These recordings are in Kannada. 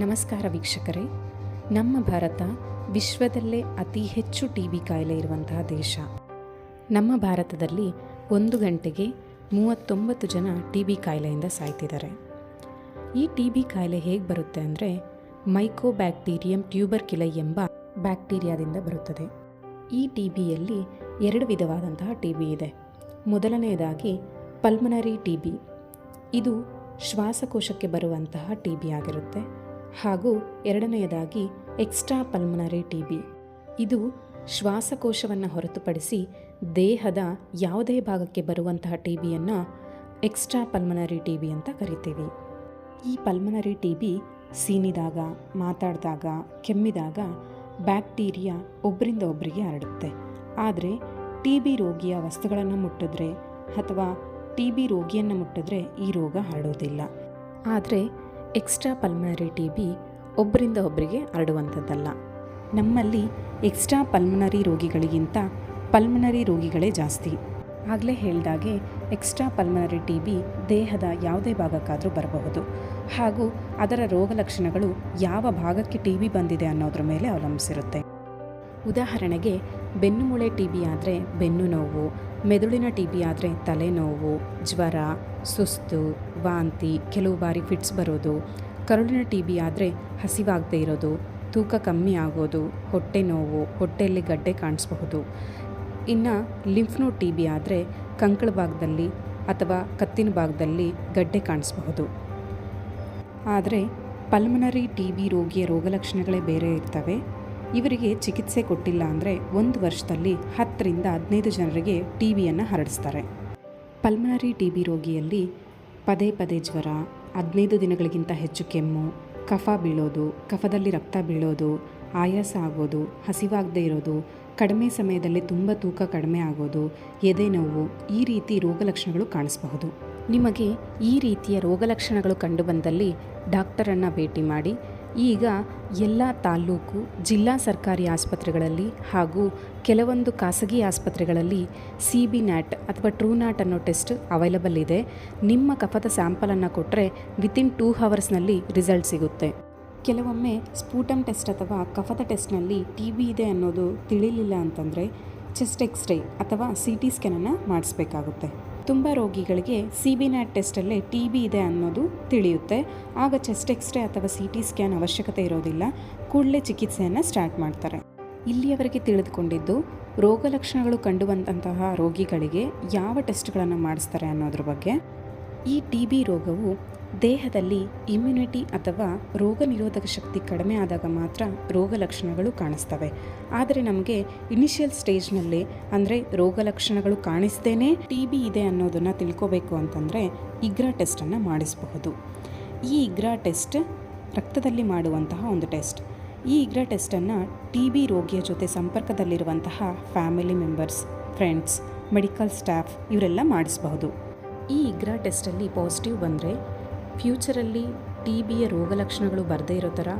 ನಮಸ್ಕಾರ ವೀಕ್ಷಕರೇ. ನಮ್ಮ ಭಾರತ ವಿಶ್ವದಲ್ಲೇ ಅತಿ ಹೆಚ್ಚು ಟಿ ಬಿ ಕಾಯಿಲೆ ಇರುವಂತಹ ದೇಶ. ನಮ್ಮ ಭಾರತದಲ್ಲಿ ಒಂದು ಗಂಟೆಗೆ ಮೂವತ್ತೊಂಬತ್ತು ಜನ ಟಿ ಬಿ ಕಾಯಿಲೆಯಿಂದ ಸಾಯ್ತಿದ್ದಾರೆ. ಈ ಟಿ ಬಿ ಕಾಯಿಲೆ ಹೇಗೆ ಬರುತ್ತೆ ಅಂದರೆ ಮೈಕೋ ಬ್ಯಾಕ್ಟೀರಿಯಂ ಟ್ಯೂಬರ್ ಕಿಲೈ ಎಂಬ ಬ್ಯಾಕ್ಟೀರಿಯಾದಿಂದ ಬರುತ್ತದೆ. ಈ ಟಿ ಬಿಯಲ್ಲಿ ಎರಡು ವಿಧವಾದಂತಹ ಟಿ ಬಿ ಇದೆ. ಮೊದಲನೆಯದಾಗಿ ಪಲ್ಮನರಿ ಟಿ ಬಿ ಇದು ಶ್ವಾಸಕೋಶಕ್ಕೆ ಬರುವಂತಹ ಟಿ ಬಿ ಆಗಿರುತ್ತೆ. ಹಾಗೂ ಎರಡನೆಯದಾಗಿ ಎಕ್ಸ್ಟ್ರಾ ಪಲ್ಮನರಿ ಟಿ ಬಿ ಇದು ಶ್ವಾಸಕೋಶವನ್ನು ಹೊರತುಪಡಿಸಿ ದೇಹದ ಯಾವುದೇ ಭಾಗಕ್ಕೆ ಬರುವಂತಹ ಟಿ ಬಿಯನ್ನು ಎಕ್ಸ್ಟ್ರಾ ಪಲ್ಮನರಿ ಟಿ ಬಿ ಅಂತ ಕರಿತೀವಿ. ಈ ಪಲ್ಮನರಿ ಟಿ ಬಿ ಸೀನಿದಾಗ, ಮಾತಾಡಿದಾಗ, ಕೆಮ್ಮಿದಾಗ ಬ್ಯಾಕ್ಟೀರಿಯಾ ಒಬ್ಬರಿಂದ ಒಬ್ಬರಿಗೆ ಹರಡುತ್ತೆ. ಆದರೆ ಟಿ ಬಿ ರೋಗಿಯ ವಸ್ತುಗಳನ್ನು ಮುಟ್ಟಿದ್ರೆ ಅಥವಾ ಟಿ ಬಿ ರೋಗಿಯನ್ನು ಮುಟ್ಟಿದ್ರೆ ಈ ರೋಗ ಹರಡೋದಿಲ್ಲ. ಆದರೆ ಎಕ್ಸ್ಟ್ರಾ ಪಲ್ಮನರಿ ಟಿ ಬಿ ಒಬ್ಬರಿಂದ ಒಬ್ಬರಿಗೆ ಹರಡುವಂಥದ್ದಲ್ಲ. ನಮ್ಮಲ್ಲಿ ಎಕ್ಸ್ಟ್ರಾ ಪಲ್ಮನರಿ ರೋಗಿಗಳಿಗಿಂತ ಪಲ್ಮನರಿ ರೋಗಿಗಳೇ ಜಾಸ್ತಿ. ಆಗಲೇ ಹೇಳಿದಾಗೆ ಎಕ್ಸ್ಟ್ರಾ ಪಲ್ಮನರಿ ಟಿ ಬಿ ದೇಹದ ಯಾವುದೇ ಭಾಗಕ್ಕಾದರೂ ಬರಬಹುದು. ಹಾಗೂ ಅದರ ರೋಗ ಲಕ್ಷಣಗಳು ಯಾವ ಭಾಗಕ್ಕೆ ಟಿ ಬಿ ಬಂದಿದೆ ಅನ್ನೋದ್ರ ಮೇಲೆ ಅವಲಂಬಿಸಿರುತ್ತೆ. ಉದಾಹರಣೆಗೆ ಬೆನ್ನುಮೂಳೆ ಟಿ ಬಿ ಆದರೆ ಬೆನ್ನು ನೋವು, ಮೆದುಳಿನ ಟಿ ಬಿ ಆದರೆ ತಲೆನೋವು, ಜ್ವರ, ಸುಸ್ತು ವಾಂತಿ ಕೆಲವು ಬಾರಿ ಫಿಟ್ಸ್ ಬರೋದು. ಕರುಳಿನ ಟಿ ಬಿ ಆದರೆ ಹಸಿವಾಗದೇ ಇರೋದು. ತೂಕ ಕಮ್ಮಿ ಆಗೋದು. ಹೊಟ್ಟೆ ನೋವು, ಹೊಟ್ಟೆಯಲ್ಲಿ ಗಡ್ಡೆ ಕಾಣಿಸ್ಬಹುದು. ಇನ್ನು ಲಿಂಫ್ನೋ ಟಿ ಬಿ ಆದರೆ ಕಂಕಳ ಭಾಗದಲ್ಲಿ ಅಥವಾ ಕತ್ತಿನ ಭಾಗದಲ್ಲಿ ಗಡ್ಡೆ ಕಾಣಿಸ್ಬಹುದು. ಆದರೆ ಪಲ್ಮನರಿ ಟಿ ಬಿ ರೋಗಿಯ ರೋಗಲಕ್ಷಣಗಳೇ ಬೇರೆ ಇರ್ತವೆ. ಇವರಿಗೆ ಚಿಕಿತ್ಸೆ ಕೊಟ್ಟಿಲ್ಲ ಅಂದರೆ ಒಂದು ವರ್ಷದಲ್ಲಿ ಹತ್ತರಿಂದ ಹದಿನೈದು ಜನರಿಗೆ ಟಿ ಬಿಯನ್ನು ಹರಡಿಸ್ತಾರೆ. ಪಲ್ಮನರಿ ಟಿ ಬಿ ರೋಗಿಯಲ್ಲಿ ಪದೇ ಪದೇ ಜ್ವರ, ಹದಿನೈದು ದಿನಗಳಿಗಿಂತ ಹೆಚ್ಚು ಕೆಮ್ಮು, ಕಫ ಬೀಳೋದು, ಕಫದಲ್ಲಿ ರಕ್ತ ಬೀಳೋದು, ಆಯಾಸ ಆಗೋದು, ಹಸಿವಾಗದೇ ಇರೋದು, ಕಡಿಮೆ ಸಮಯದಲ್ಲಿ ತುಂಬ ತೂಕ ಕಡಿಮೆ ಆಗೋದು, ಎದೆ ನೋವು, ಈ ರೀತಿ ರೋಗಲಕ್ಷಣಗಳು ಕಾಣಿಸಬಹುದು. ನಿಮಗೆ ಈ ರೀತಿಯ ರೋಗಲಕ್ಷಣಗಳು ಕಂಡುಬಂದಲ್ಲಿ ಡಾಕ್ಟರನ್ನು ಭೇಟಿ ಮಾಡಿ ಈಗ ಎಲ್ಲ ತಾಲ್ಲೂಕು, ಜಿಲ್ಲಾ ಸರ್ಕಾರಿ ಆಸ್ಪತ್ರೆಗಳಲ್ಲಿ ಹಾಗೂ ಕೆಲವೊಂದು ಖಾಸಗಿ ಆಸ್ಪತ್ರೆಗಳಲ್ಲಿ ಸಿ ಬಿ ನ್ಯಾಟ್ ಅಥವಾ ಟ್ರೂ ನ್ಯಾಟ್ ಅನ್ನೋ ಟೆಸ್ಟ್ ಅವೈಲಬಲ್ ಇದೆ. ನಿಮ್ಮ ಕಫದ ಸ್ಯಾಂಪಲನ್ನು ಕೊಟ್ಟರೆ ವಿತಿನ್ ಟೂ ಹವರ್ಸ್ನಲ್ಲಿ ರಿಸಲ್ಟ್ ಸಿಗುತ್ತೆ. ಕೆಲವೊಮ್ಮೆ ಸ್ಪೂಟಮ್ ಟೆಸ್ಟ್ ಅಥವಾ ಕಫದ ಟೆಸ್ಟ್ನಲ್ಲಿ ಟಿ ಬಿ ಇದೆ ಅನ್ನೋದು ತಿಳಿಲಿಲ್ಲ ಅಂತಂದರೆ ಚೆಸ್ಟ್ ಎಕ್ಸ್ರೇ ಅಥವಾ ಸಿ ಟಿ ಸ್ಕ್ಯಾನನ್ನು ಮಾಡಿಸ್ಬೇಕಾಗುತ್ತೆ. ತುಂಬ ರೋಗಿಗಳಿಗೆ ಸಿ ಬಿ ನ್ಯಾಟ್ ಟೆಸ್ಟಲ್ಲೇ ಟಿ ಬಿ ಇದೆ ಅನ್ನೋದು ತಿಳಿಯುತ್ತೆ. ಆಗ ಚೆಸ್ಟ್ ಎಕ್ಸ್ರೇ ಅಥವಾ ಸಿ ಟಿ ಸ್ಕ್ಯಾನ್ ಅವಶ್ಯಕತೆ ಇರೋದಿಲ್ಲ. ಕೂಡಲೇ ಚಿಕಿತ್ಸೆಯನ್ನು ಸ್ಟಾರ್ಟ್ ಮಾಡ್ತಾರೆ. ಇಲ್ಲಿಯವರೆಗೆ ತಿಳಿದುಕೊಂಡಿದ್ದು, ರೋಗ ಲಕ್ಷಣಗಳು ಕಂಡುಬಂದಂತಹ ರೋಗಿಗಳಿಗೆ ಯಾವ ಟೆಸ್ಟ್ಗಳನ್ನು ಮಾಡಿಸ್ತಾರೆ ಅನ್ನೋದ್ರ ಬಗ್ಗೆ. ಈ ಟಿ ಬಿ ರೋಗವು ದೇಹದಲ್ಲಿ ಇಮ್ಯುನಿಟಿ ಅಥವಾ ರೋಗ ನಿರೋಧಕ ಶಕ್ತಿ ಕಡಿಮೆ ಆದಾಗ ಮಾತ್ರ ರೋಗ ಲಕ್ಷಣಗಳು ಕಾಣಿಸ್ತವೆ. ಆದರೆ ನಮಗೆ ಇನಿಷಿಯಲ್ ಸ್ಟೇಜ್ನಲ್ಲಿ ಅಂದರೆ ರೋಗ ಲಕ್ಷಣಗಳು ಕಾಣಿಸ್ದೇನೆ ಟಿ ಬಿ ಇದೆ ಅನ್ನೋದನ್ನು ತಿಳ್ಕೋಬೇಕು ಅಂತಂದರೆ ಇಗ್ರಾ ಟೆಸ್ಟನ್ನು ಮಾಡಿಸಬಹುದು. ಈ ಇಗ್ರಾ ಟೆಸ್ಟ್ ರಕ್ತದಲ್ಲಿ ಮಾಡುವಂತಹ ಒಂದು ಟೆಸ್ಟ್ ಈ ಇಗ್ರಾ ಟೆಸ್ಟನ್ನು ಟಿ ಬಿ ರೋಗಿಯ ಜೊತೆ ಸಂಪರ್ಕದಲ್ಲಿರುವಂತಹ family members friends medical staff ಇವರೆಲ್ಲ ಮಾಡಿಸಬಹುದು. ಈ ಇಗ್ರಾ ಟೆಸ್ಟಲ್ಲಿ ಪಾಸಿಟಿವ್ ಬಂದರೆ ಫ್ಯೂಚರಲ್ಲಿ ಟಿ ಬಿಯ ರೋಗಲಕ್ಷಣಗಳು ಬರದೇ ಇರೋ ಥರ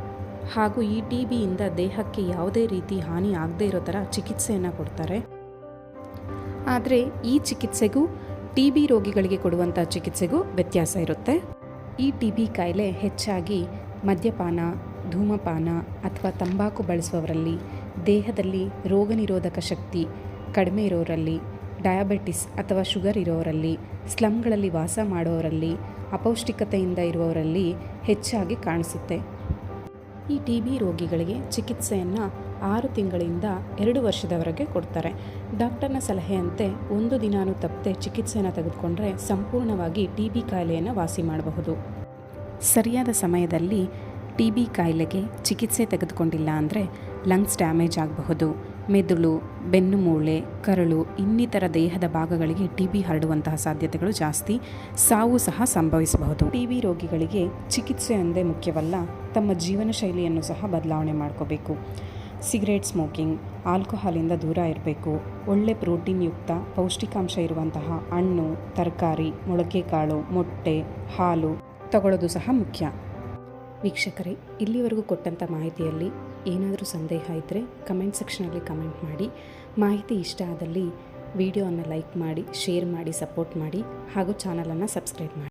ಹಾಗೂ ಈ ಟಿ ಬಿಯಿಂದ ದೇಹಕ್ಕೆ ಯಾವುದೇ ರೀತಿ ಹಾನಿ ಆಗದೇ ಇರೋ ಥರ ಚಿಕಿತ್ಸೆಯನ್ನು ಕೊಡ್ತಾರೆ. ಆದರೆ ಈ ಚಿಕಿತ್ಸೆಗೂ ಟಿ ಬಿ ರೋಗಿಗಳಿಗೆ ಕೊಡುವಂಥ ಚಿಕಿತ್ಸೆಗೂ ವ್ಯತ್ಯಾಸ ಇರುತ್ತೆ. ಈ ಟಿ ಬಿ ಕಾಯಿಲೆ ಹೆಚ್ಚಾಗಿ ಮದ್ಯಪಾನ, ಧೂಮಪಾನ ಅಥವಾ ತಂಬಾಕು ಬಳಸುವವರಲ್ಲಿ, ದೇಹದಲ್ಲಿ ರೋಗ ನಿರೋಧಕ ಶಕ್ತಿ ಕಡಿಮೆ ಇರೋರಲ್ಲಿ, ಡಯಾಬಿಟಿಸ್ ಅಥವಾ ಶುಗರ್ ಇರೋರಲ್ಲಿ, ಸ್ಲಮ್ಗಳಲ್ಲಿ ವಾಸ ಮಾಡೋರಲ್ಲಿ ಅಪೌಷ್ಟಿಕತೆಯಿಂದ ಇರುವವರಲ್ಲಿ ಹೆಚ್ಚಾಗಿ ಕಾಣಿಸುತ್ತೆ. ಈ ಟಿ ಬಿ ರೋಗಿಗಳಿಗೆ ಚಿಕಿತ್ಸೆಯನ್ನು ಆರು ತಿಂಗಳಿಂದ ಎರಡು ವರ್ಷದವರೆಗೆ ಕೊಡ್ತಾರೆ. ಡಾಕ್ಟರ್ನ ಸಲಹೆಯಂತೆ ಒಂದು ದಿನಾನು ತಪ್ಪದೆ ಚಿಕಿತ್ಸೆಯನ್ನು ತೆಗೆದುಕೊಂಡ್ರೆ ಸಂಪೂರ್ಣವಾಗಿ ಟಿ ಬಿ ಕಾಯಿಲೆಯನ್ನು ವಾಸಿ ಮಾಡಬಹುದು. ಸರಿಯಾದ ಸಮಯದಲ್ಲಿ ಟಿ ಬಿ ಕಾಯಿಲೆಗೆ ಚಿಕಿತ್ಸೆ ತೆಗೆದುಕೊಂಡಿಲ್ಲ ಅಂದರೆ ಲಂಗ್ಸ್ ಡ್ಯಾಮೇಜ್ ಆಗಬಹುದು. ಮೆದುಳು, ಬೆನ್ನು ಮೂಳೆ, ಕರಳು ಇನ್ನಿತರ ದೇಹದ ಭಾಗಗಳಿಗೆ ಟಿ ಬಿ ಹರಡುವಂತಹ ಸಾಧ್ಯತೆಗಳು ಜಾಸ್ತಿ. ಸಾವು ಸಹ ಸಂಭವಿಸಬಹುದು. ಟಿ ಬಿ ರೋಗಿಗಳಿಗೆ ಚಿಕಿತ್ಸೆ ಅಂದೇ ಮುಖ್ಯವಲ್ಲ, ತಮ್ಮ ಜೀವನ ಶೈಲಿಯನ್ನು ಸಹ ಬದಲಾವಣೆ ಮಾಡ್ಕೋಬೇಕು. ಸಿಗರೇಟ್ ಸ್ಮೋಕಿಂಗ್ ಆಲ್ಕೋಹಾಲಿಂದ ದೂರ ಇರಬೇಕು. ಒಳ್ಳೆ ಪ್ರೋಟೀನ್ ಯುಕ್ತ, ಪೌಷ್ಟಿಕಾಂಶ ಇರುವಂತಹ ಹಣ್ಣು, ತರಕಾರಿ ಮೊಳಕೆ ಕಾಳು ಮೊಟ್ಟೆ, ಹಾಲು ತಗೊಳ್ಳೋದು ಸಹ ಮುಖ್ಯ. ವೀಕ್ಷಕರೇ, ಇಲ್ಲಿವರೆಗೂ ಕೊಟ್ಟಂಥ ಮಾಹಿತಿಯಲ್ಲಿ ಏನಾದರೂ ಸಂದೇಹ ಇದ್ದರೆ ಕಮೆಂಟ್ ಸೆಕ್ಷನಲ್ಲಿ ಕಮೆಂಟ್ ಮಾಡಿ. ಮಾಹಿತಿ ಇಷ್ಟ ಆದಲ್ಲಿ ವಿಡಿಯೋವನ್ನು ಲೈಕ್ ಮಾಡಿ, ಶೇರ್ ಮಾಡಿ, ಸಪೋರ್ಟ್ ಮಾಡಿ ಹಾಗೂ ಚಾನಲನ್ನು ಸಬ್ಸ್ಕ್ರೈಬ್ ಮಾಡಿ.